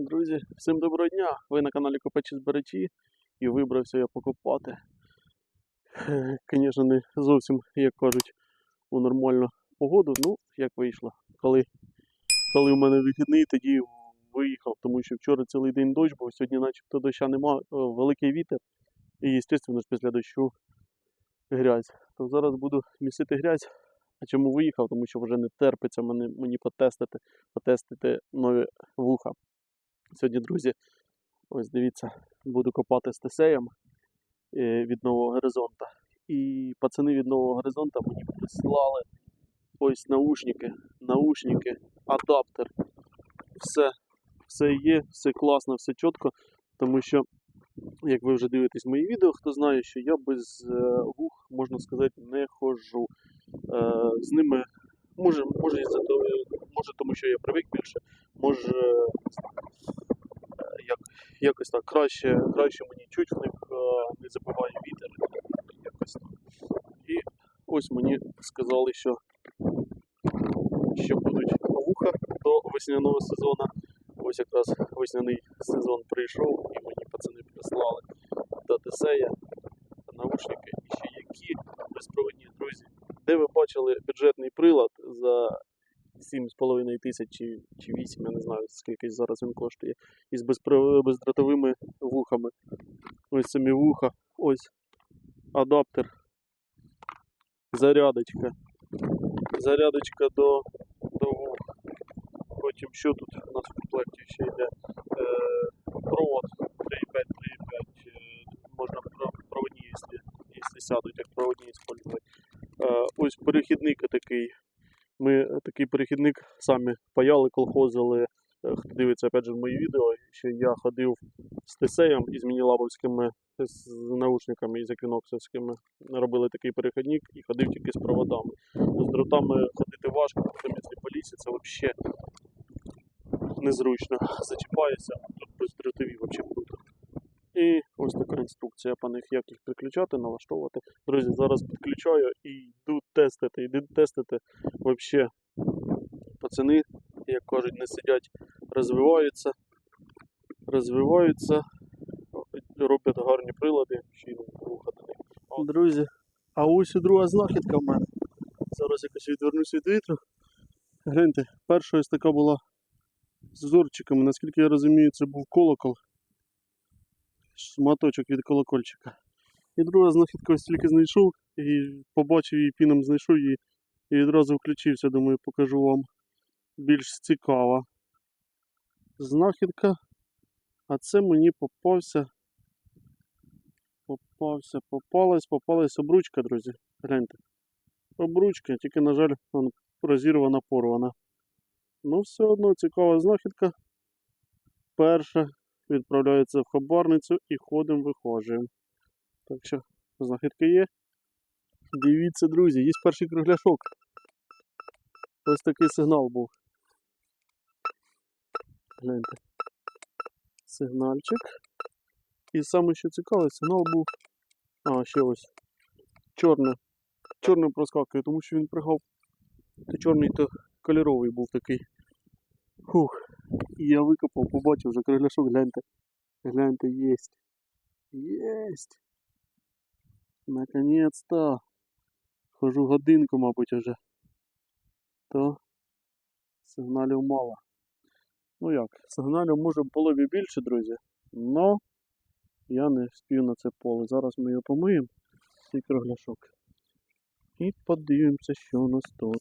Друзі, всім доброго дня! Ви на каналі Копачі Зберечі і вибрався я покопати. Звісно, не зовсім, як кажуть, у нормальну погоду. Ну, як вийшло. Коли, коли в мене вихідний, тоді виїхав, тому що вчора цілий день дощ був, сьогодні начебто доща нема, великий вітер. І, звісно ж, після дощу грязь. То зараз буду місити грязь. А чому виїхав? Тому що вже не терпиться мені, мені потестити, потестити нові вуха. Сьогодні, друзі, ось дивіться, буду копати з тесеєм е, від нового горизонта. І пацани від нового горизонта мені прислали ось наушники, наушники, адаптер. Все, все є, все класно, все чітко. Тому що, як ви вже дивитесь мої відео, хто знає, що я без е, вух, можна сказати, не ходжу. Е, з ними може, може, із-за того, може, тому що я привик більше, може як, якось так краще, краще мені чуть в них е, не забиває вітер. Якось так. І ось мені сказали, що, що будуть вуха до весняного сезону. Ось якраз весняний сезон прийшов і мені пацани прислали до Тесея наушники і ще які безпроводні друзі. Де ви бачили бюджетний прилад за 7,5 тисяч чи, чи 8, я не знаю скільки зараз він коштує, із бездротовими вухами. Ось самі вуха, ось адаптер, зарядочка. Зарядочка до, до вух. Потім що тут у нас в комплекті ще йде? Е, провод 3,5, 3,5. Е, можна про- проводні, якщо, сядуть, як проводні використовувати. Е, ось перехідник такий. Ми е, такий перехідник самі паяли, колхозили. Е, Хто дивиться опять же мої відео, що я ходив з Тесеєм і з мінілабовськими з наушниками і з еквіноксовськими. Робили такий перехідник і ходив тільки з проводами. З дротами ходити важко, якщо по лісі, це взагалі незручно. Зачіпаєшся, а тут бездротові взагалі круто. І ось така інструкція по них, як їх підключати, налаштовувати. Друзі, зараз підключаю і йду тестити. Йду тестити. Взагалі, пацани, як кажуть, не сидять, розвиваються, розвиваються, роблять гарні прилади, ще й них. Друзі, а ось і друга знахідка в мене. Зараз якось відвернусь від вітру. Гляньте, перша ось така була з зорчиками. Наскільки я розумію, це був колокол. Шматочок від колокольчика. І друга знахідка ось тільки знайшов і побачив її піном знайшов її і відразу включився, думаю, покажу вам більш цікава знахідка. А це мені попався. Попався, попалась, попалась обручка, друзі. Гляньте. Обручка, тільки, на жаль, розірвана, порвана. Ну, все одно цікава знахідка. Перша відправляється в хабарницю і ходимо, виходимо. Так що, знахідка є. Дивіться, друзі, є перший кругляшок. Ось такий сигнал був. Гляньте. Сигнальчик. І саме що цікаве, сигнал був. А, ще ось. Чорне. Чорним проскакує, тому що він пригав. То чорний, то кольоровий був такий. Фух. І я викопав, побачив вже кругляшок, гляньте. Гляньте, єсть. Єсть. Наконец-то. Хожу годинку, мабуть, уже. То сигналів мало. Ну як, сигналів може в полові більше, друзі. Но я не спів на це поле. Зараз ми його помиємо. Цей кругляшок. І подивимося, що у нас тут.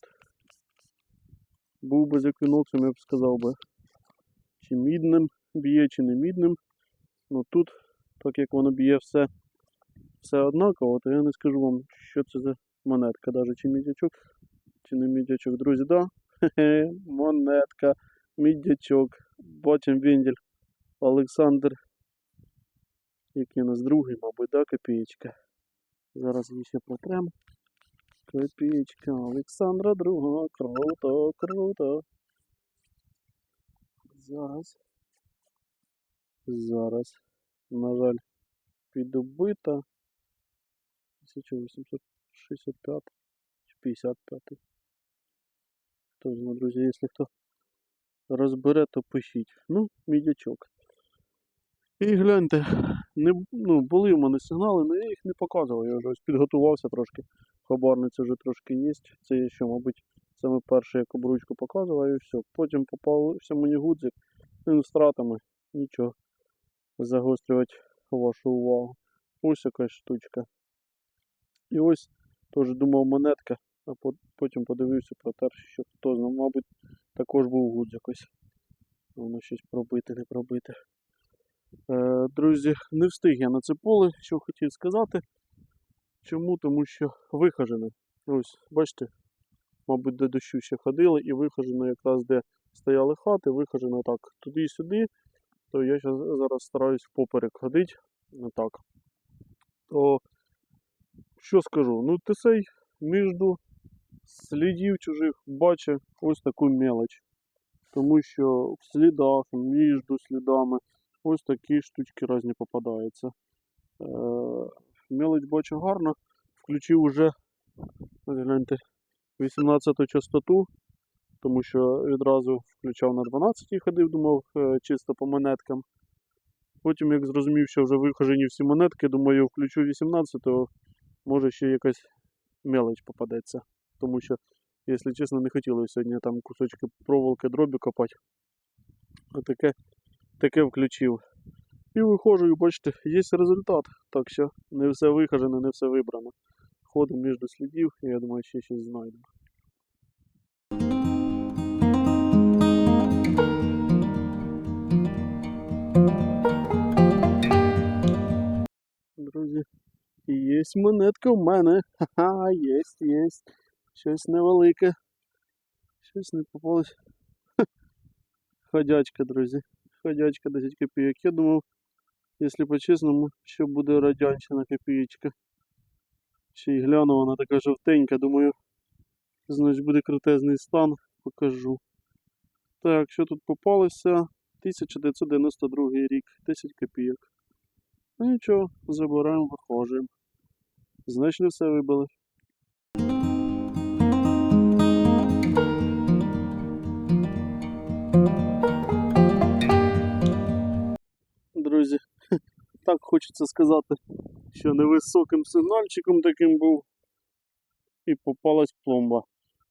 Був би з еквіноксом, я б сказав би, чи мідним б'є, чи не мідним. Ну тут, так як воно б'є все, все однаково, то я не скажу вам, що це за монетка, навіть чи мідячок, чи не мідячок. Друзі, да? Хе-хе, монетка, мідячок. Бачимо вендель. Олександр. Який у нас другий, мабуть, да, копієчка. Зараз її ще протремо. Копієчка Олександра другого. Круто, круто. Зараз. Зараз. На жаль, підубита. 1865 чи 55. Хто знає, друзі, якщо хто розбере, то пишіть. Ну, мідячок. І гляньте, не, ну, були в мене сигнали, але я їх не показував. Я вже ось підготувався трошки. Хабарниця вже трошки є. Це ще, мабуть, саме перше, як обручку показував, і все. Потім попався мені гудзик, він з втратами. Нічого. Загострювати вашу увагу. Ось якась штучка. І ось теж думав монетка, а потім подивився протер, що хто знає, мабуть, також був гудз якось. Воно щось пробити, не пробити. Е, друзі, не встиг я на це поле, що хотів сказати. Чому? Тому що вихожене. Ось, бачите, мабуть, де дощу ще ходили, і вихожено якраз де стояли хати, вихожено так туди-сюди, то я зараз стараюсь впоперек ходити. Так. То що скажу? Ну, тесей між слідів чужих бачив ось таку мелоч. Тому що в слідах, між слідами ось такі штучки різні попадаються. Е, мелоч бачу гарно. Включив уже, гляньте, 18 частоту, тому що відразу включав на 12 і ходив, думав, е, чисто по монеткам. Потім, як зрозумів, що вже вихожені всі монетки, думаю, включу 18, то може ще якась мелоч попадеться. Тому що, якщо чесно, не хотілося сьогодні там кусочки проволоки дробі копати. А таке, таке включив. І виходжу, і бачите, є результат. Так що не все вихожено, не все вибрано. Ходимо між слідів, я думаю, ще щось знайдемо. Друзі, є монетка в мене. Ха-ха, є, є. Щось невелике. Щось не попалось. Ходячка, друзі. Ходячка 10 копійок. Я думав, якщо по-чесному, що буде радянщина копієчка. Ще й гляну, вона така жовтенька, думаю, значить буде крутезний стан, покажу. Так, що тут попалося? 1992 рік, 10 копійок. Ну нічого, забираємо, виходимо. Значить, не все вибили. Друзі, так хочеться сказати, що невисоким сигнальчиком таким був. І попалась пломба.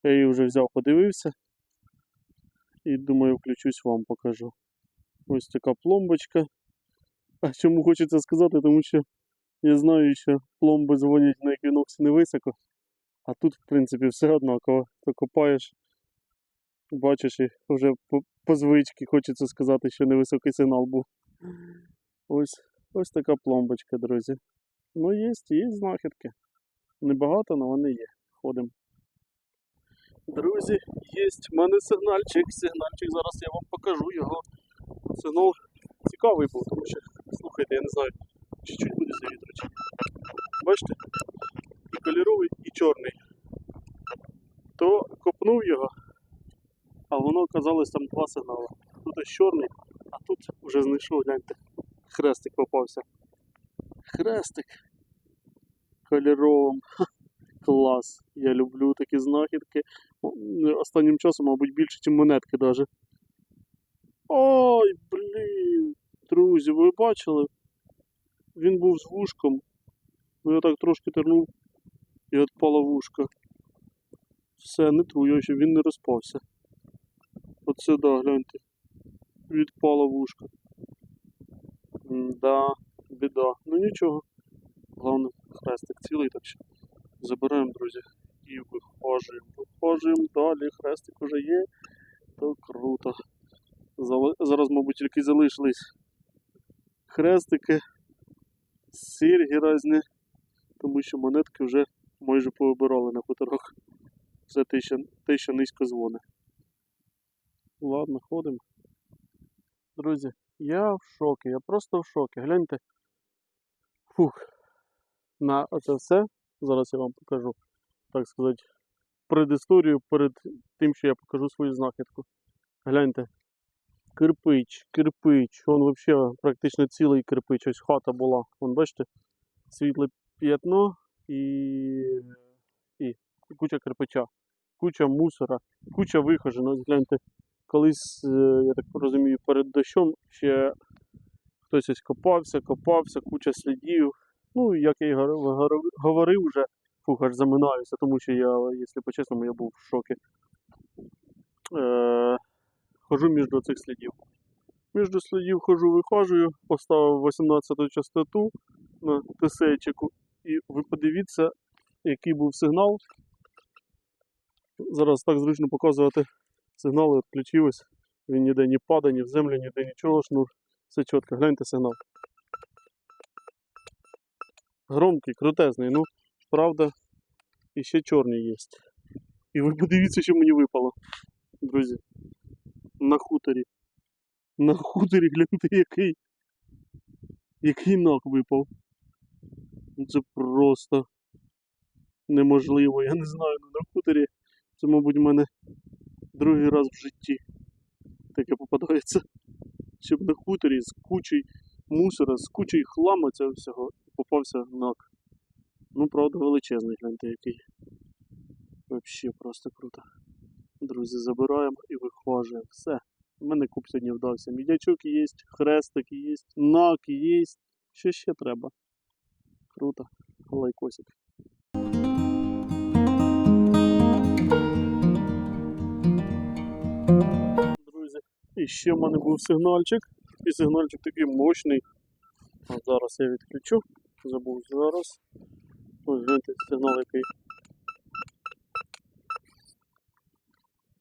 Я її вже взяв, подивився. І думаю, включусь вам покажу. Ось така пломбочка. А чому хочеться сказати, тому що я знаю, що пломби дзвонять на еквіноксі не високо, а тут, в принципі, все однаково. То копаєш, бачиш і вже по, по звичці хочеться сказати, що невисокий сигнал був. Ось, ось така пломбочка, друзі. Ну, є, є знахідки. Небагато, але вони є. Ходимо. Друзі, є в мене сигнальчик. Сигнальчик, зараз я вам покажу його. Сигнал цікавий був, тому що, слухайте, я не знаю, чуть-чуть буде цей вітрич. Бачите? І кольоровий, і чорний. То копнув його, а воно оказалось там два сигнали. Тут ось чорний, а тут вже знайшов, гляньте, хрестик попався. Хрестик кольоровим. Клас. Я люблю такі знахідки. Останнім часом, мабуть, більше, ніж монетки навіть. Ой, блін. Друзі, ви бачили? Він був з вушком. Ну я так трошки тернув і відпала вушка. Все, не трую, щоб він не розпався. Оце да, гляньте. Відпала вушка. Да, біда. Ну нічого. Головне, хрестик цілий, так що забираємо, друзі, і виходжуємо. Виходжуємо далі, хрестик уже є, то круто. Зараз, мабуть, тільки залишились хрестики, сіргі різні, тому що монетки вже майже повибирали на хуторок. Все те, що, те, що низько дзвони. Ладно, ходимо. Друзі, я в шокі, я просто в шокі. Гляньте. Фух. На це все. Зараз я вам покажу, так сказати, предісторію перед тим, що я покажу свою знахідку. Гляньте. Кирпич, кирпич. Он взагалі практично цілий кирпич. Ось хата була. Вон бачите, світле п'ятно і, і куча кирпича, куча мусора, куча вихожин. Ось гляньте, колись, е, я так розумію, перед дощом ще хтось ось копався, копався, куча слідів. Ну, як я горо- говорив вже, фух, аж заминаюся, тому що я, якщо по-чесному, я був в шокі. Е, хожу між цих слідів. Між слідів хожу, вихожую, поставив 18-ту частоту на тесейчику. І ви подивіться, який був сигнал. Зараз так зручно показувати. Сигнали відключились. Він ніде не падає, ні в землю, ніде нічого, шнур. Все чітко, гляньте сигнал. Громкий, крутезний, ну, правда, і ще чорний є. І ви подивіться, що мені випало, друзі. На хуторі. На хуторі гляньте, який. Який нок випав. Це просто неможливо. Я не знаю, ну на хуторі. Це, мабуть, в мене другий раз в житті таке попадається. Щоб на хуторі з кучей мусора, з кучей хламу цього всього попався нак. Ну, правда, величезний, гляньте який. Вообще просто круто. Друзі, забираємо і вихважуємо. Все. У мене куб сьогодні вдався. Мідячок є, хрестик є, нак є. Що ще треба? Круто. Лайкосик. Друзі, і ще в мене був сигнальчик. І сигнальчик такий мощний. А зараз я відключу. Забув зараз. Ось гляньте, сигнал який.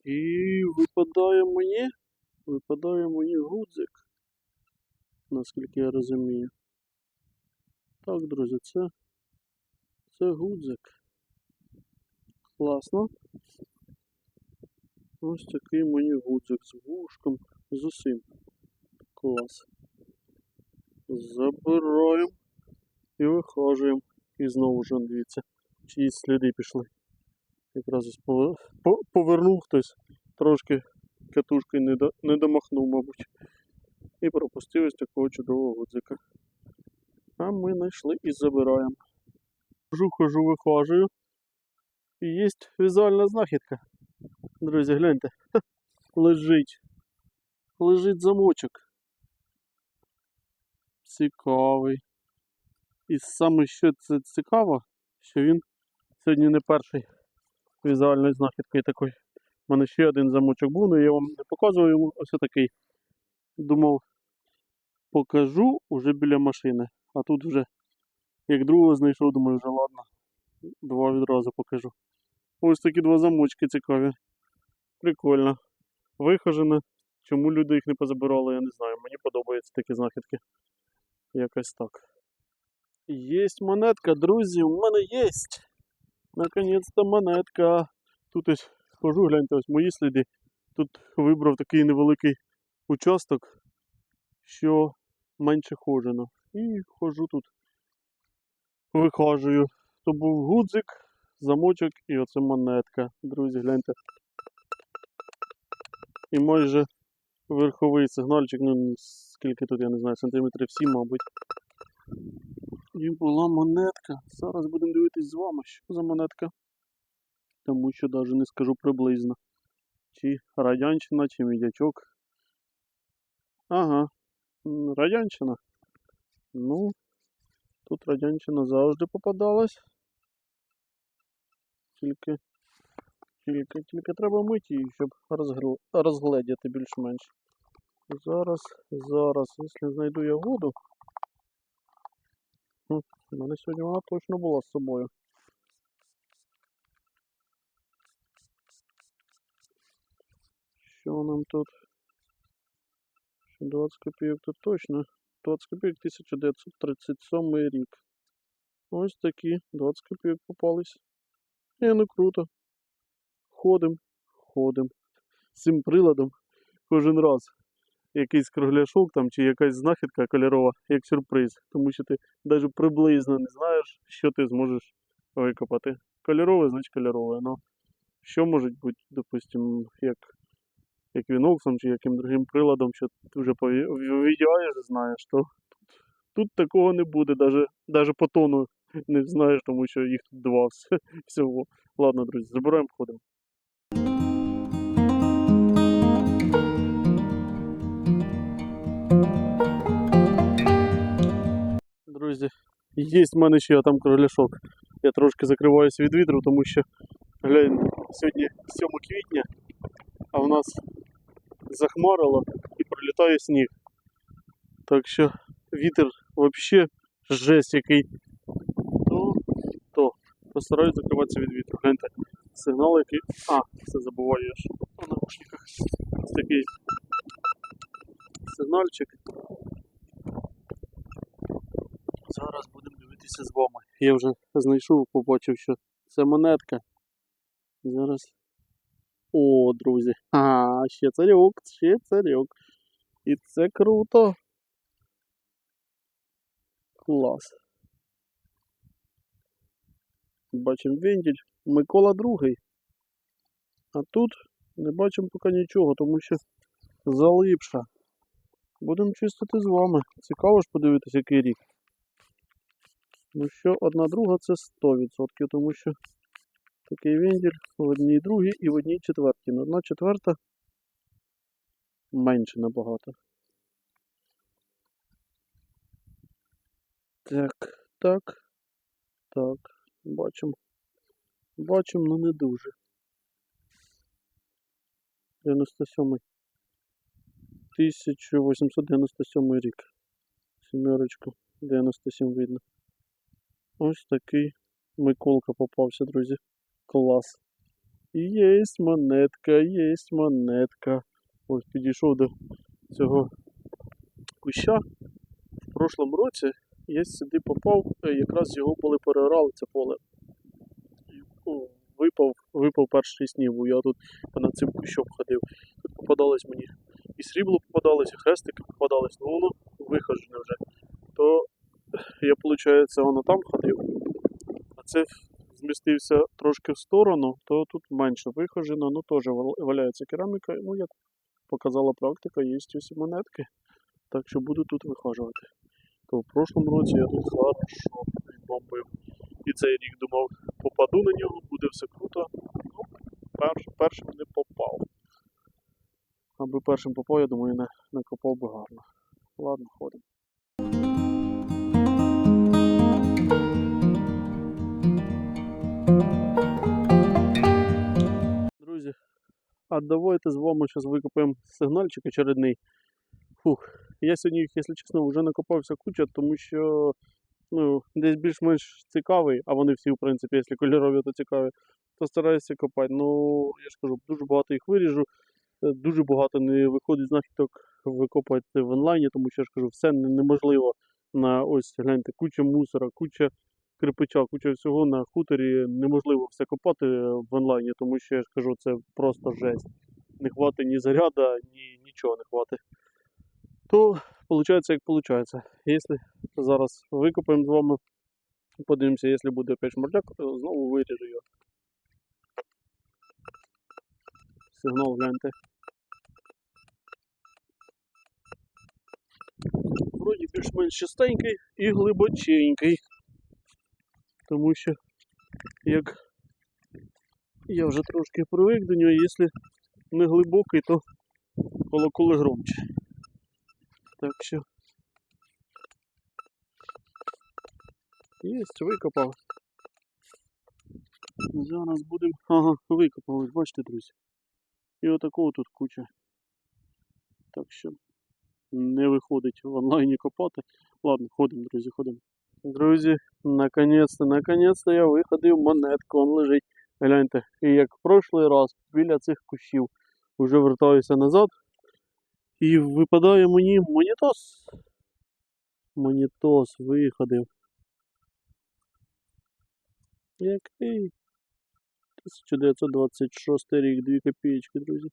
І випадає мені. Випадає мені гудзик. Наскільки я розумію. Так, друзі, це. Це гудзик. Класно. Ось такий мені гудзик з вушком, з усім. Клас. Забираємо і вихожуємо. І знову ж дивіться, чиїсь сліди пішли. Якраз повернув хтось, трошки катушкою не, домахнув, мабуть. І пропустив ось такого чудового гудзика. А ми знайшли і забираємо. Хожу, хожу, вихожую. І є візуальна знахідка. Друзі, гляньте. Лежить. Лежить замочок. Цікавий. І саме що це цікаво, що він сьогодні не перший візуальною знахідкою такий. У мене ще один замочок був, але я вам не показував йому ось такий. Думав, покажу уже біля машини. А тут вже як другого знайшов, думаю, вже ладно. Два відразу покажу. Ось такі два замочки цікаві. Прикольно. Вихожено. Чому люди їх не позабирали, я не знаю. Мені подобаються такі знахідки. Якось так. Єсть монетка, друзі, у мене єсть. Наконець-то монетка. Тут ось хожу, гляньте, ось мої сліди. Тут вибрав такий невеликий участок, що менше хожено. І хожу тут. Вихожую. То був гудзик, замочок і оце монетка. Друзі, гляньте. І майже верховий сигнальчик, ну скільки тут, я не знаю, сантиметрів 7, мабуть. І була монетка. Зараз будемо дивитись з вами, що за монетка. Тому що навіть не скажу приблизно. Чи радянщина, чи мідячок. Ага. Радянщина. Ну, тут радянщина завжди попадалась. Тільки, тільки, тільки треба мити її, щоб розгл- розгледіти більш-менш. Зараз, зараз, якщо знайду я воду. Хм, У мене сьогодні вона точно була з собою. Що нам тут? 20 копійок тут точно. 20 копійок 1937 рік. Ось такі 20 копійок попались. Е, ну круто. Ходим, ходим. З цим приладом кожен раз якийсь кругляшок там чи якась знахідка кольорова, як сюрприз. Тому що ти навіть приблизно не знаєш, що ти зможеш викопати. Кольорове, значить кольорове. Ну, що може бути, допустимо, як, як віноксом чи яким другим приладом, що ти вже повідяєш, знаєш, то тут, тут такого не буде, навіть по тону не знаєш, тому що їх тут два всього. Ладно, друзі, забираємо, ходимо. Друзі, є в мене ще там кроляшок. Я трошки закриваюся від вітру, тому що глянь, сьогодні 7 квітня, а в нас захмарило і пролітає сніг. Так що вітер взагалі жесть який. Ну, то постараюсь закриватися від вітру. Гляньте, сигнал який... А, все забуваю я ж на наушниках. Ось такий сигнальчик. Зараз будемо дивитися з вами. Я вже знайшов, побачив, що це монетка. Зараз. О, друзі. А, ще царьок, ще царьок. І це круто. Клас. Бачимо вентиль. Микола другий. А тут не бачимо поки нічого, тому що залипша. Будемо чистити з вами. Цікаво ж подивитися, який рік. Ну що, одна друга це 100%, тому що такий вентиль в одній другій і в одній четвертій. Ну, одна четверта менше набагато. Так, так, так, бачимо. Бачимо, але не дуже. 97-й. 1897 рік. Сімерочку. 97 видно. Ось такий Миколка попався, друзі. Клас. Єсть монетка, єсть монетка. Ось підійшов до цього куща. В прошлому році я сюди попав, е, якраз його коли переорали це поле. Випав, випав перший сніг, бо я тут понад цим кущом ходив. Тут попадалось мені і срібло попадалось, і хрестики попадались, ну воно вихожене вже. То я, виходить, воно там ходив, а це змістився трошки в сторону, то тут менше вихожено, ну теж валяється кераміка. Ну, як показала практика, є ось монетки. Так що буду тут вихажувати. То в прошлому році я тут хорошо відбомбив. І цей рік думав, попаду на нього, буде все круто. Ну, перш, першим не попав. Аби першим попав, я думаю, не, не копав би гарно. Ладно, ходимо. Друзі, а давайте з вами зараз викопаємо сигнальчик очередний. Фух, я сьогодні якщо чесно, вже накопався куча, тому що ну, десь більш-менш цікавий, а вони всі, в принципі, якщо кольорові, то цікаві, то стараюся копати. Ну, я ж кажу, дуже багато їх виріжу, дуже багато не виходить знахідок викопати в онлайні, тому що я ж кажу, все неможливо на ось гляньте, куча мусора, куча кирпича, куча всього на хуторі неможливо все копати в онлайні, тому що я ж кажу, це просто жесть. Не хватить ні заряда, ні нічого не хватить. То виходить, як виходить. Якщо зараз викопаємо з вами, подивимося, якщо буде опять шмарляк, то знову виріжу його. Сигнал гляньте. Вроді більш-менш чистенький і глибоченький. Тому що як я вже трошки привик до нього, якщо не глибокий, то колоколи громче. Так що. Єсть, викопав. Зараз будемо. Ага, викопав, ось бачите, друзі. І отакого тут куча. Так що не виходить в онлайні копати. Ладно, ходимо, друзі, ходимо. Друзі, наконець-то, наконець-то я виходив монетку, он лежить. Гляньте, і як в прошлий раз біля цих кущів вже вертаюся назад. І випадає мені монітос. Монітос виходив. Який? 1926 рік, 2 копеечки, друзі.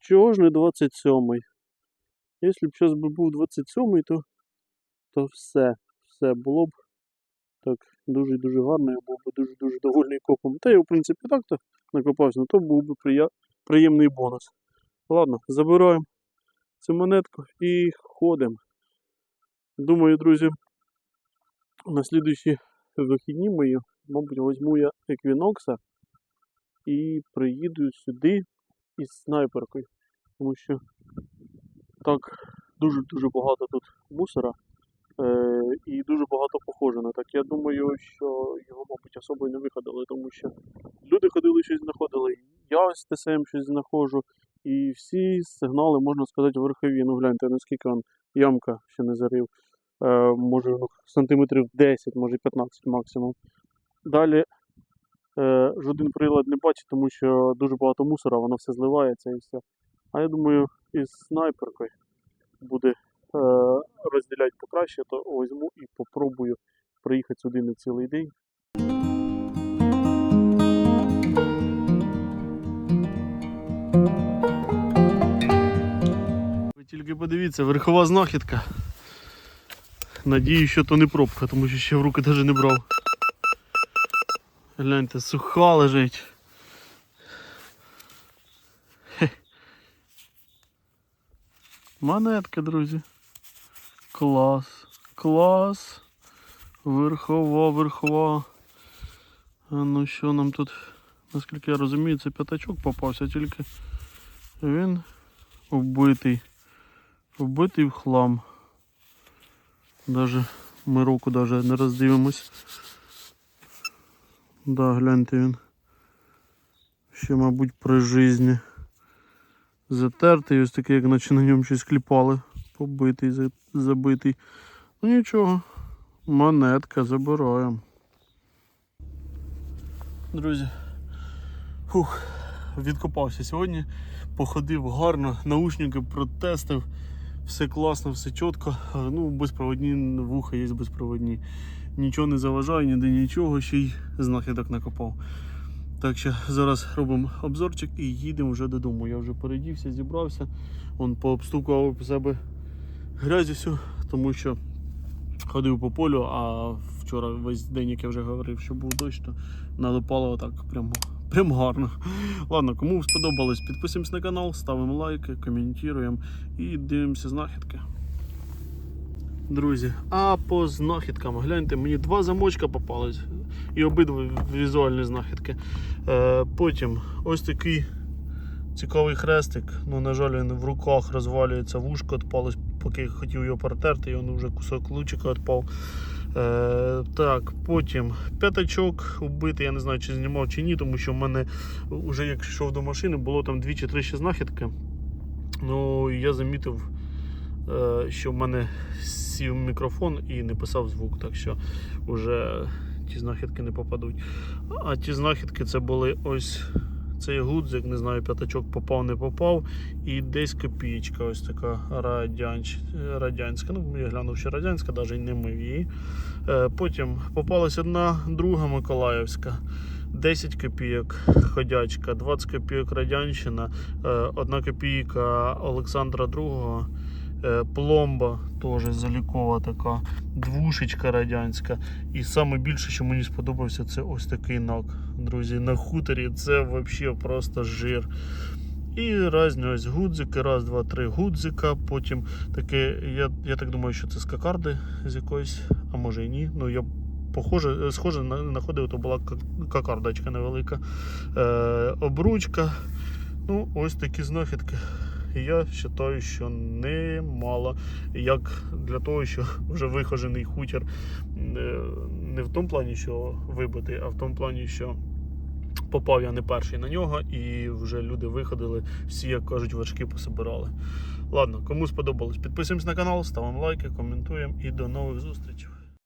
Чого ж не 27-й? Якщо б зараз був 27-й, то, то все, все було б так дуже-дуже гарно, я був би дуже-дуже довольний копом. Та я, в принципі, так то накопався, але то був би прия... приємний бонус. Ладно, забираємо цю монетку і ходимо. Думаю, друзі, на слідуючі вихідні мої, мабуть, візьму я еквінокса і приїду сюди із снайперкою. Тому що так дуже-дуже багато тут мусора. Е, і дуже багато похожено. Так я думаю, що його, мабуть, особо не виходили, тому що люди ходили щось знаходили. Я ось ТСМ щось знаходжу. І всі сигнали, можна сказати, верхові. Ну гляньте, наскільки он ямка ще не зарив. Е, може ну, сантиметрів 10, може 15 максимум. Далі е, жоден прилад не бачить, тому що дуже багато мусора, воно все зливається і все. А я думаю, із снайперкою буде е, розділяти покраще, то візьму і попробую приїхати сюди на цілий день. Ви тільки подивіться, верхова знахідка. Надію, що то не пробка, тому що ще в руки навіть не брав. Гляньте, суха лежить. Хе. Монетка, друзі. Клас. Клас. Верхова. А ну що нам тут, наскільки я розумію, це п'ятачок попався, тільки він вбитий. Вбитий в хлам. Даже ми руку даже не роздивимось. Да, гляньте він. Ще, мабуть, при житті. Затертий, ось такий, як наче на ньому щось кліпали. Побитий, забитий. Ну нічого. Монетка забираємо. Друзі. Фух, відкопався сьогодні. Походив гарно, наушники протестив. Все класно, все чітко. Ну, безпроводні вуха є безпроводні. Нічого не заважає, ніде нічого, ще й знахідок накопав. Так що зараз робимо обзорчик і їдемо вже додому. Я вже передівся, зібрався. Он пообстукував у себе грязю всю, тому що ходив по полю, а вчора весь день, як я вже говорив, що був дощ, то налипало отак прямо, прямо гарно. Ладно, кому сподобалось, підписуємось на канал, ставимо лайки, коментуємо і дивимося знахідки. Друзі, а по знахідкам, гляньте, мені два замочка попались і обидва візуальні знахідки. Е, потім ось такий цікавий хрестик. Ну, на жаль, він в руках розвалюється, вушко відпалось, поки я хотів його протерти, і він вже кусок лучика відпав. Е, так, потім п'ятачок убитий, я не знаю, чи знімав чи ні, тому що в мене вже як йшов до машини, було там дві чи три ще знахідки. Ну, я замітив, е, що в мене сів мікрофон і не писав звук, так що вже ті знахідки не попадуть. А ті знахідки це були ось цей гудзик, не знаю, п'ятачок попав, не попав. І десь копієчка, ось така радянч... радянська. Ну, я глянув, що радянська, навіть не мив її. Е, Потім попалась одна друга Миколаївська. 10 копійок ходячка, 20 копійок радянщина, 1 копійка Олександра II, е, пломба теж залікова така, двушечка радянська. І саме більше, що мені сподобався, це ось такий нак. Друзі, на хуторі це взагалі просто жир. І різні ось гудзики, раз, два, три гудзика. Потім таке, я, я так думаю, що це з кокарди з якоїсь, а може і ні. Ну я похоже, схоже знаходив, то була ка- кокардочка невелика. Е, обручка. Ну, ось такі знахідки. І Я вважаю, що немало. Як для того, що вже вихожений хутір е, не в тому плані, що вибитий, а в тому плані, що попав я не перший на нього, і вже люди виходили, всі, як кажуть, вершки пособирали. Ладно, кому сподобалось, підписуємось на канал, ставимо лайки, коментуємо і до нових зустрічей.